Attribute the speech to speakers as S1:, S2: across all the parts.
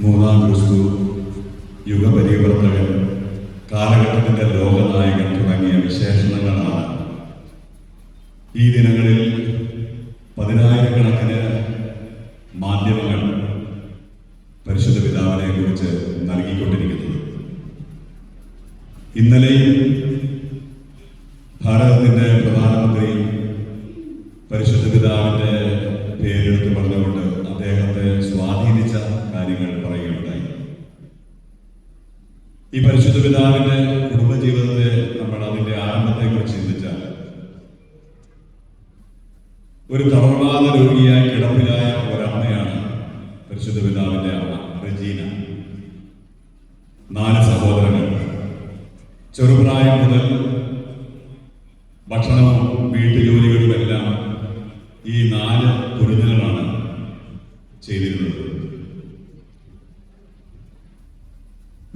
S1: മൂന്നാം ക്രിസ്തു യുഗപരിവർത്തകൻ കാലഘട്ടത്തിന്റെ ലോകനായകൻ തുടങ്ങിയ വിശേഷണങ്ങളാണ് ഈ ദിനങ്ങളിൽ കാര്യങ്ങൾ പറയുകയുണ്ടായി ഈ പരിശുദ്ധ പിതാവിന്റെ കുടുംബജീവിതത്തെ നമ്മൾ അതിന്റെ ആരംഭത്തെ കുറിച്ച് ചിന്തിച്ചാൽ ഒരു തളർവാദ രോഗിയായി കിടപ്പിലായ ഒരമ്മയാണ് പരിശുദ്ധ പിതാവിന്റെ അമ്മ റജീന. നാല് സഹോദരങ്ങൾ. ചെറുപ്രായം മുതൽ ഭക്ഷണവും വീട്ടുജോലികളുമെല്ലാം ഈ നാല് ഗുരുജനങ്ങളാണ് ചെയ്തിരുന്നത്.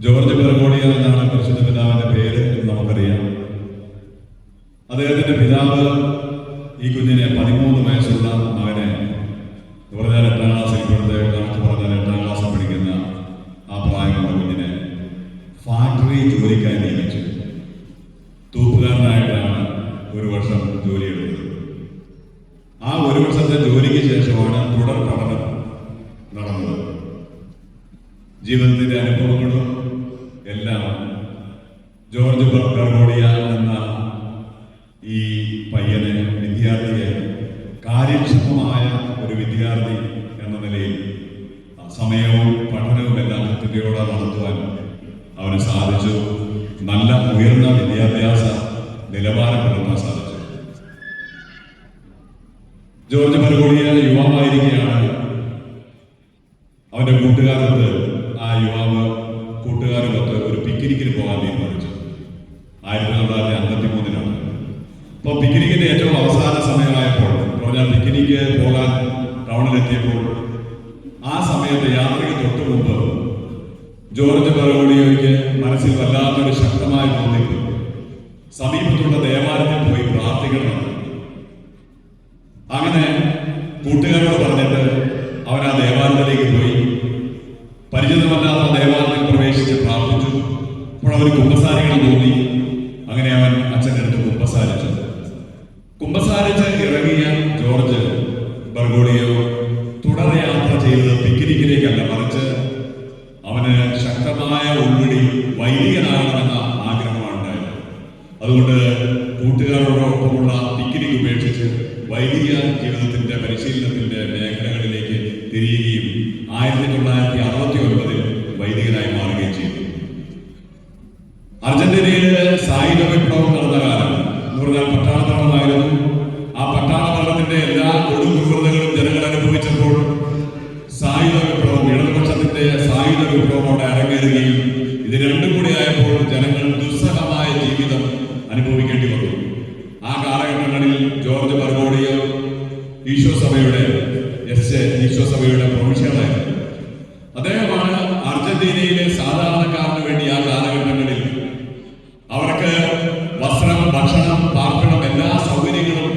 S1: ജോർജ് ബെർഗോഡിയ എന്നാണ് പരിശുദ്ധ പിതാവിന്റെ പേര് എന്ന് നമുക്കറിയാം. അദ്ദേഹത്തിന്റെ പിതാവ് ഈ കുഞ്ഞിനെ പതിമൂന്ന് വയസ്സുള്ള മകനെ പറഞ്ഞാൽ എട്ടാം ക്ലാസ്സിൽ കൊടുത്ത് പറഞ്ഞാൽ എട്ടാം ക്ലാസ്സിൽ പഠിക്കുന്ന ആ പ്രായമുള്ള കുഞ്ഞിനെ ഫാക്ടറി ജോലിക്കായി നിയമിച്ചു. തൂപ്പുകാരനായിട്ടാണ് ഒരു വർഷം ജോലി എടുത്തത്. ആ ഒരു വർഷത്തെ ജോലിക്ക് ശേഷമാണ് തുടർ പഠനം ജീവിതത്തിന്റെ അനുഭവങ്ങളും എല്ലാം ജോർജ് ബർഗോഡിയ എന്ന അപ്പോൾ പിക്നിക്കിന്റെ ഏറ്റവും അവസാന സമയമായപ്പോൾ പറഞ്ഞാൽ പിക്നിക്ക് പോകാൻ ടൗണിലെത്തിയപ്പോൾ ആ സമയത്ത് യാത്രയ്ക്ക് തൊട്ട് മുമ്പ് ജോർജ് ബറോഡിയോയ്ക്ക് മനസ്സിൽ വല്ലാത്തൊരു ശക്തമായ തോന്നിപ്പ് സമീപത്തുള്ള ദേവാലയത്തിൽ പോയി പ്രാർത്ഥിക്കണം അങ്ങനെ കൂട്ടുകാരോട് പറഞ്ഞിട്ട് അവൻ ആ ദേവാലയത്തിലേക്ക് പോയി. പരിചിതമല്ലാത്ത ദേവാലയത്തിൽ പ്രവേശിച്ച് പ്രാർത്ഥിച്ചു. അപ്പോൾ അവർ കുമ്പസാരികൾ തോന്നി അങ്ങനെ അവൻ അച്ഛന്റെ അടുത്ത് കുമ്പസാരിച്ചു കുമ്പസാരിച്ച് ഇറങ്ങിയ ജോർജ് ബർഗോളിയോ തുടർ യാത്ര ചെയ്തത് പിക്നിക്കിലേക്കല്ല മറിച്ച് അവന് ശക്തമായ ഉൾവിളി വൈദികനാകണമെന്ന ആഗ്രഹമാണ് ഉണ്ടായത്. അതുകൊണ്ട് കൂട്ടുകാരോടൊപ്പമുള്ള പിക്നിക് ഉപേക്ഷിച്ച് വൈദിക ജീവിതത്തിന്റെ പരിശീലനത്തിന്റെ മേഖലകളിലേക്ക് തിരിയുകയും ആയിരത്തി തൊള്ളായിരത്തി അറുപത്തി ഒൻപതിൽ വൈദികനായി മാറുകയും ചെയ്തു. അർജന്റീനയിലെ സായുധ വിപ്ലവം സായുധ വിപ്ലവം അവിടെ അരങ്ങേറുകയും ഇത് രണ്ടും കൂടി ആയപ്പോൾ ജനങ്ങൾ ദുസ്സഹമായ ജീവിതം അനുഭവിക്കേണ്ടി വന്നു. ആ കാലഘട്ടങ്ങളിൽ ജോർജ് ബർഗോഡിയോ ഈശോ സഭയുടെ എസ് ഈശോ സഭയുടെ പ്രൊഫഷണലായിരുന്നു അദ്ദേഹമാണ് അർജന്റീനയിലെ സാധാരണക്കാരന് വേണ്ടി ആ കാലഘട്ടങ്ങളിൽ അവർക്ക് വസ്ത്രം ഭക്ഷണം പാർപ്പിടം എല്ലാ സൗകര്യങ്ങളും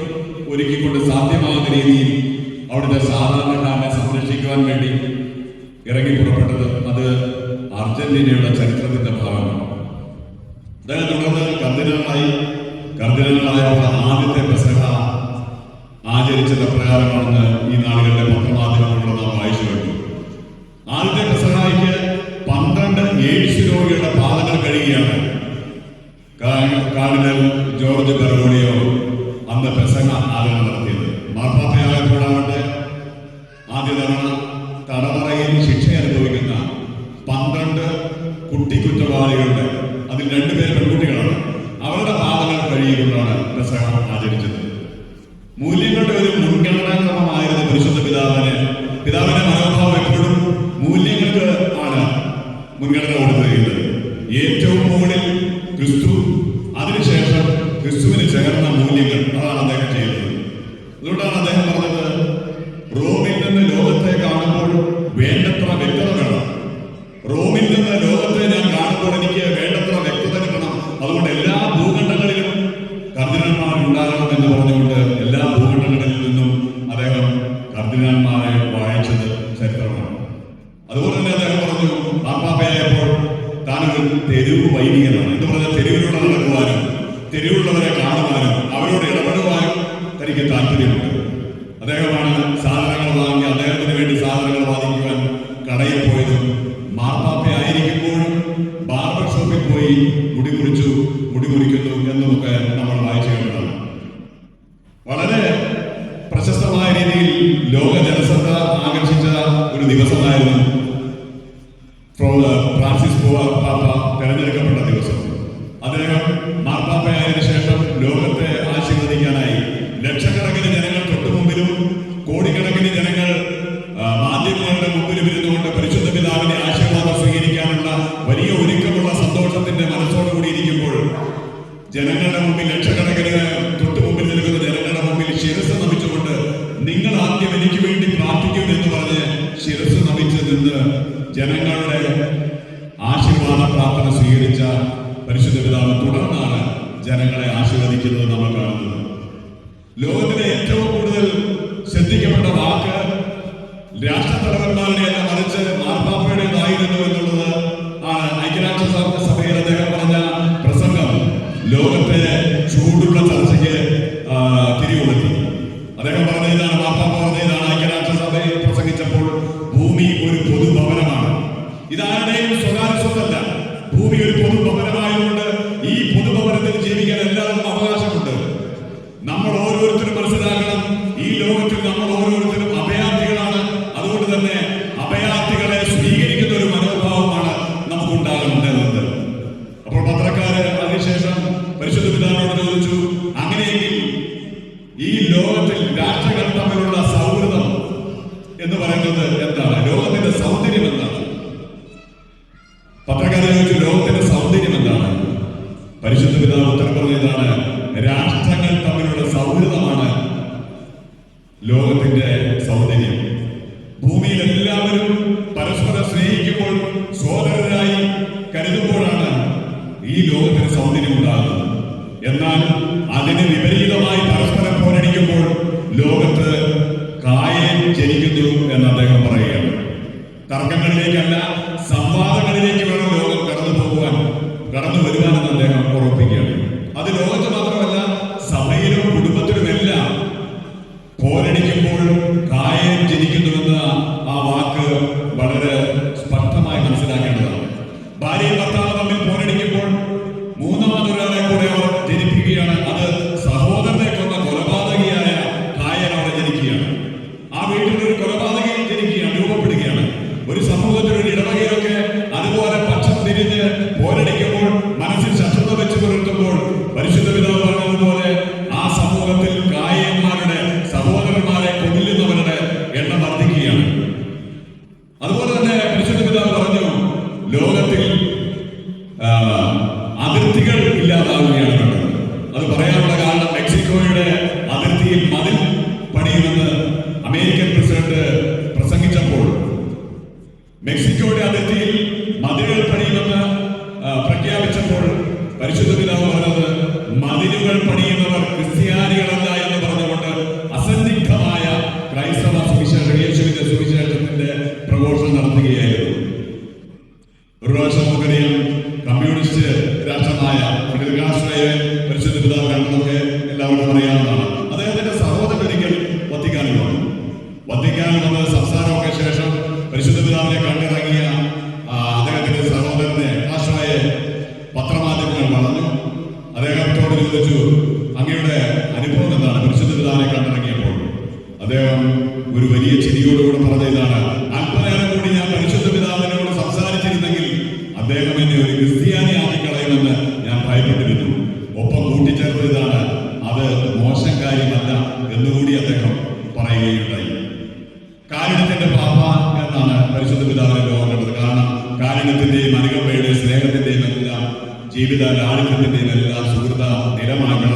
S1: ഒരുക്കിക്കൊണ്ട് സാധ്യമാകുന്ന രീതിയിൽ അവിടുത്തെ സാധാരണക്കാരനെ സംരക്ഷിക്കുവാൻ വേണ്ടി ഇറങ്ങി പുറപ്പെട്ടത് അത് അർജന്റീനയുടെ ചരിത്രത്തിന്റെ ഭാഗമാണ്. അദ്ദേഹം തുടർന്ന് കർദിനാളായി കർദിനാളായപ്പോൾ ആദ്യത്തെ പെസഹ ആചരിച്ചത് പ്രകാരമാണെന്ന് ഈ നാളുകളിലെ പത്രമാധ്യമങ്ങളിലൂടെ നാം വായിച്ചു കഴിഞ്ഞു ആദ്യത്തെ പെസഹായിക്ക് പന്ത്രണ്ട് എയ്ഡ്സ് രോഗികളുടെ പാദങ്ങൾ കഴിയുകയാണ് കാർഡിനൽ ജോർജ് ബെർഗോണിയോ കുറ്റവാളികളുടെ അതിൽ രണ്ടുപേര് പെൺകുട്ടികളാണ്. അവരുടെ പാദങ്ങൾ കഴിയുകൊണ്ടാണ് പ്രസംഗം ആചരിച്ചത്. മൂല്യങ്ങളുടെ ഒരു മുൻഗണനാക്രമമായിരുന്നു പരിശുദ്ധ പിതാവിന്. പിതാവിന്റെ മനോഭാവം എപ്പോഴും മൂല്യങ്ങൾക്ക് ആണ് മുൻഗണന കൊടുത്തിരിക്കുന്നത്. ഏറ്റവും മുകളിൽ ക്രിസ്തു അതിനുശേഷം ക്രിസ്തുവിന് ചേർന്ന മൂല്യങ്ങൾ അതാണ് അദ്ദേഹം ചെയ്യുന്നത്. അതുകൊണ്ടാണ് അദ്ദേഹം പറഞ്ഞത് റോമിൽ നിന്ന് ലോകത്തെ കാണുമ്പോൾ മുടിമുറിക്കുന്നു എന്നൊക്കെ നമ്മൾ ജനങ്ങളുടെ ആശീർവാദ പ്രാർത്ഥന സ്വീകരിച്ച പരിശുദ്ധ പിതാവ് തുടർന്നാണ് ജനങ്ങളെ ആശീർവദിക്കുന്നത് നമ്മൾ കാണുന്നത്. ലോകത്തിലെ ഏറ്റവും കൂടുതൽ ശ്രദ്ധിക്കപ്പെട്ട വാക്ക് രാഷ്ട്രത്തലവന്മാരുടെ എല്ലാം മറിച്ച് മാർപ്പാപ്പയുടേതായിരുന്നു എന്നുള്ളത് ഐക്യരാഷ്ട്ര സഭയിൽ അദ്ദേഹം പറഞ്ഞ പ്രസംഗം ലോകത്തെ ചൂടുള്ള ചർച്ചയ്ക്ക് തിരികൊളുത്തി. അദ്ദേഹം പറഞ്ഞു എന്ന് പറയുന്നത് എന്താണ്? ലോകത്തിന്റെ സൗന്ദര്യം എന്താണ്? പത്രക്കാരൻ ചോദിച്ചു ലോകത്തിന്റെ സൗന്ദര്യം എന്താണ്? പരിശുദ്ധ പിതാവ് ഉത്തരം പറഞ്ഞതാണ് രാഷ്ട്ര തർക്കങ്ങളിലേക്കല്ല സംവാദങ്ങളിലേക്ക് പരിശുദ്ധ തിരുവനന്തപുരത്ത് അങ്ങയുടെ അനുഭവം എന്താണ്? പരിശുദ്ധ പിതാവിനെ കണ്ടിറങ്ങിയപ്പോൾ അദ്ദേഹം ഒരു വലിയ ചിരിയോടുകൂടെ പറഞ്ഞ ഇതാണ്. അല്പനേരം കൂടി ഞാൻ പരിശുദ്ധ പിതാവിനോട് സംസാരിച്ചിരുന്നെങ്കിൽ അദ്ദേഹം എന്നെ ഒരു ക്രിസ്ത്യാനി ആക്കിക്കളയുമെന്ന് ഞാൻ ഭയപ്പെട്ടിരുന്നു. ഒപ്പം കൂട്ടിച്ചേർത്ത ഇതാണ്. അത് മോശം കാര്യമല്ല എന്നുകൂടി അദ്ദേഹം പറയുകയുണ്ടായി. ജീവിത ലാളിത്യത്തിന്റെ എല്ലാ സുഹൃത നിരമാകണം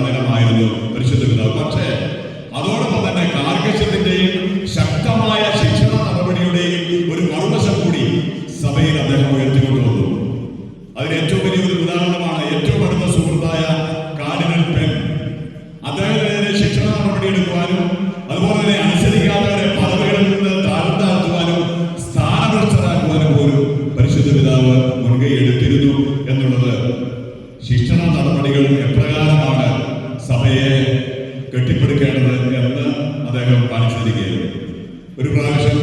S1: ഒരു പ്രാവശ്യം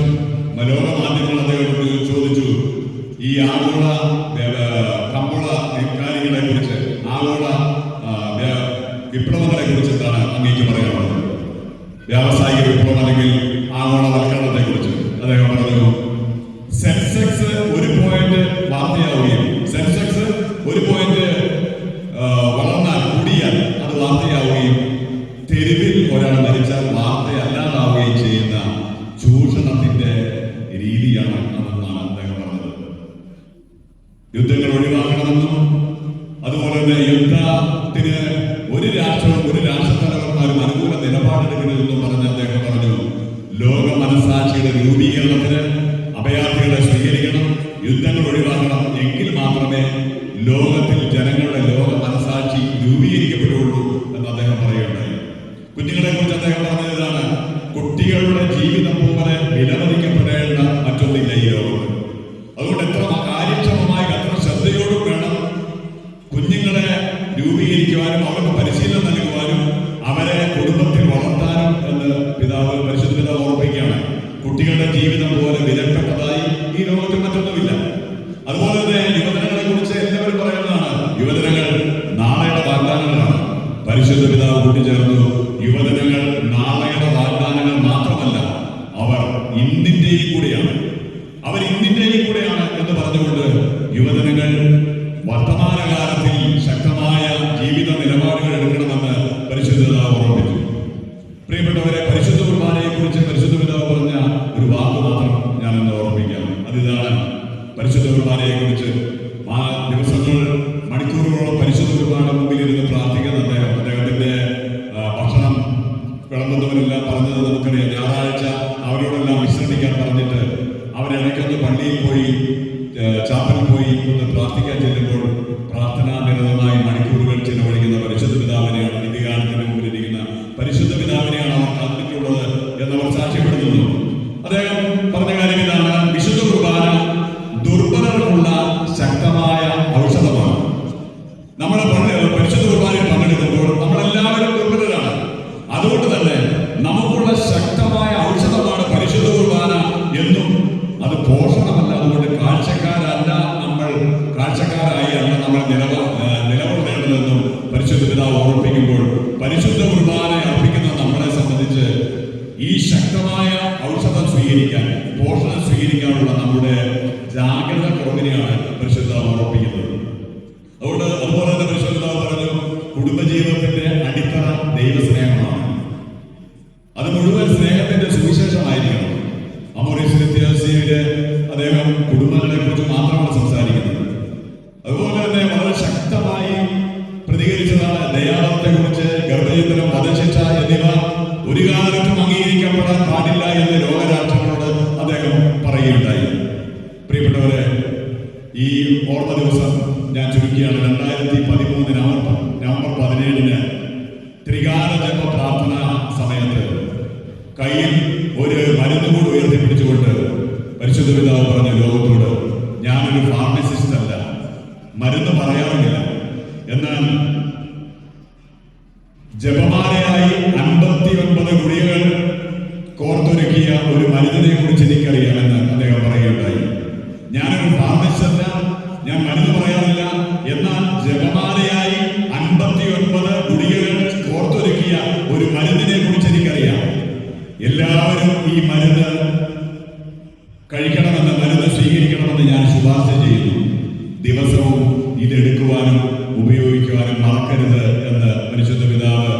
S1: ലോക മാധ്യമങ്ങൾ ചോദിച്ചു ഈ ആഗോള കമ്പോള കാര്യങ്ങളെ കുറിച്ച് ആഗോള വിപ്ലവങ്ങളെ കുറിച്ച് എന്താണ് അങ്ങേക്ക് പറയാനുള്ളത്? വ്യാവസായിക വിപ്ലവം അല്ലെങ്കിൽ ആഗോളവൽക്കരണത്തെ അതുപോലെ യുദ്ധത്തിന് ഒരു രാഷ്ട്രവും ഒരു രാഷ്ട്രത്തലവന്മാരും അനുകൂല നിലപാടെടുക്കരുതെന്ന് പറഞ്ഞ അദ്ദേഹം പറഞ്ഞു. ലോക മനസാക്ഷിയുടെ രൂപീകരണത്തിന് അഭയാർത്ഥികളെ സ്വീകരിക്കണം യുദ്ധങ്ങൾ ഒഴിവാക്കണം. എങ്കിൽ മാത്രമേ ലോകത്തിൽ ജനങ്ങളുടെ ലോക മനസാക്ഷി രൂപീകരിക്കപ്പെടുകയുള്ളൂ വർത്തമാനകാലത്തിൽ ശക്തമായ ജീവിത നിലപാടുകൾ എടുക്കണമെന്ന് പരിശുദ്ധ ഓർമ്മിച്ചു പ്രിയപ്പെട്ടവരെ പരിശുദ്ധ കുർബാനയെ കുറിച്ച് പരിശുദ്ധ പിതാവ് പറഞ്ഞ ഒരു വാക്ക് മാത്രം ഞാൻ ഇന്ന് ഓർമ്മിക്കാം. അതിതാണ് പരിശുദ്ധ കുർബാനയെ കുറിച്ച് ദിവസങ്ങൾ ഒരു കാലത്തും അംഗീകരിക്കപ്പെടാൻ പാടില്ല എന്ന് ലോകരാഷ്ട്രങ്ങളോട് അദ്ദേഹം പറയുകയുണ്ടായി. പ്രിയപ്പെട്ടവരെ ഈ ഓർമ്മ ദിവസം ഞാൻ ചുരുക്കിയാണ്. രണ്ടായിരത്തി ഒരു മരുന്നിനെ കുറിച്ച് എനിക്കറിയാമെന്ന് അദ്ദേഹം പറയുകയുണ്ടായി. ഞാനൊരു ഫാർമസിസ്റ്റല്ല ഞാൻ മരുന്ന് പറയാറില്ല. എന്നാൽ ജപമാലയായി അൻപത്തി ഒൻപത് ഗുളികകൾ കോർത്തൊരുക്കിയ ഒരു മരുന്നിനെ കുറിച്ച് എനിക്കറിയാം. എല്ലാവരും ഈ മരുന്ന് കഴിക്കണമെന്ന് മരുന്ന് സ്വീകരിക്കണമെന്ന് ഞാൻ ശുപാർശ ചെയ്യുന്നു. ദിവസവും ഇതെടുക്കുവാനും ഉപയോഗിക്കുവാനും മറക്കരുത് എന്ന് പരിശുദ്ധ പിതാവ്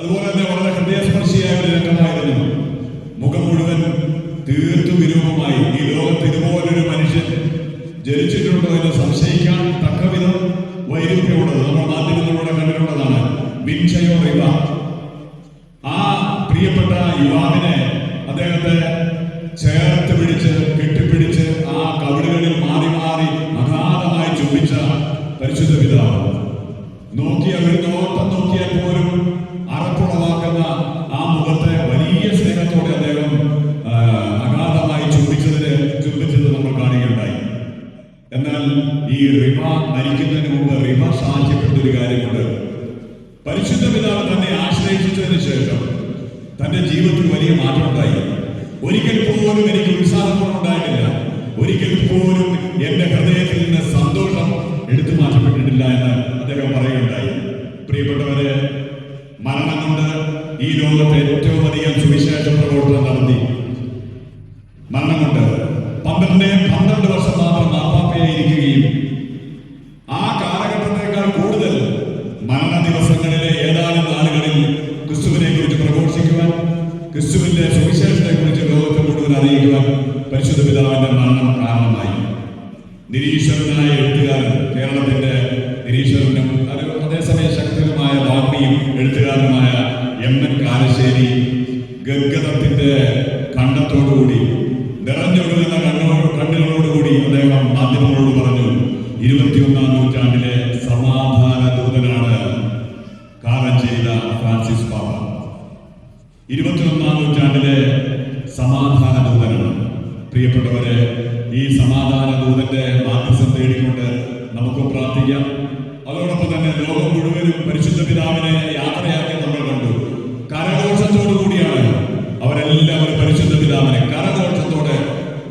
S1: അതുപോലെ തന്നെ വളരെ ഹൃദയസ്പർശിയായ ഒരു രംഗമായിരുന്നു. മുഖം മുഴുവൻ തീർത്തും വിരൂപമായി. ഈ ലോകത്ത് ഇതുപോലൊരു മനുഷ്യൻ ജനിച്ചിട്ടുണ്ടോ എന്ന് സംശയിക്കാൻ തക്കവിധം വൈരുദ്ധ്യമുള്ളത് നമ്മൾ മാധ്യമങ്ങളിലൂടെ കണ്ടിട്ടുള്ളതാണ്. വിൻഷയോ റിവ. ആ പ്രിയപ്പെട്ട യുവാവിനെ അദ്ദേഹത്തെ ചേർത്ത് പിടിച്ച് കെട്ടിപ്പിടിച്ച് ആ കവിടുകളിൽ മാറി മാറി അഗാധമായി ചുംബിച്ച പരിശുദ്ധ പിതാവ്. നോക്കിയ ഒരു നോട്ടം നോക്കിയാൽ പോലും പരിശുദ്ധ തന്നെ ആശ്രയിച്ചതിന് ശേഷം തന്റെ ജീവിതത്തിൽ വലിയ മാറ്റം ഉണ്ടായി ഒരിക്കൽ പോലും എനിക്ക് ഉത്സാഹമുണ്ടായിട്ടില്ല ഒരിക്കൽ പോലും എന്റെ ഹൃദയത്തിൽ നിന്ന് സന്തോഷം എടുത്തു മാറ്റപ്പെട്ടിട്ടില്ല എന്ന് അദ്ദേഹം പറയുകയുണ്ടായി. പ്രിയപ്പെട്ടവരെ മരണം കൊണ്ട് ഈ ലോകത്തെ ഏറ്റവും അധികം സുവിശേഷ പ്രവർത്തനം നടത്തി. ഇരുപത്തിയൊന്നാം നൂറ്റാണ്ടിലെ സമാധാന ദൂതനാണ് കാലം ചെയ്ത ഫ്രാൻസിസ് പാപ്പ. ഇരുപത്തിയൊന്നാം നൂറ്റാണ്ടിലെ സമാധാന ദൂതനാണ്. പ്രിയപ്പെട്ടവരെ ഈ സമാധാന ദൂതന്റെ മാർഗസം തേടിക്കൊണ്ട് നമുക്ക് പ്രാർത്ഥിക്കാം. അതോടൊപ്പം തന്നെ ലോകം മുഴുവനും പരിശുദ്ധ പിതാവിനെ യാത്രയാക്കി നമ്മൾ കണ്ടു കരഘോഷത്തോടു കൂടിയാണ് അവരെല്ലാവരും പരിശുദ്ധ പിതാവിനെ കരഘോഷത്തോടെ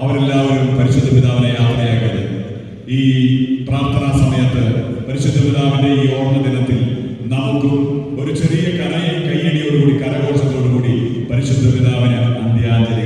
S1: അവരെല്ലാവരും പരിശുദ്ധ പിതാവിനെ യാത്രയാക്കിയത് ഈ പ്രാർത്ഥനാ സമയത്ത് പരിശുദ്ധ പിതാവിന്റെ ഈ ഓർമ്മ ദിനത്തിൽ നമുക്കും ഒരു ചെറിയ കരയെ കയ്യടിയോടുകൂടി കരഘോഷത്തോടുകൂടി പരിശുദ്ധ പിതാവിന് അന്ത്യാഞ്ജലി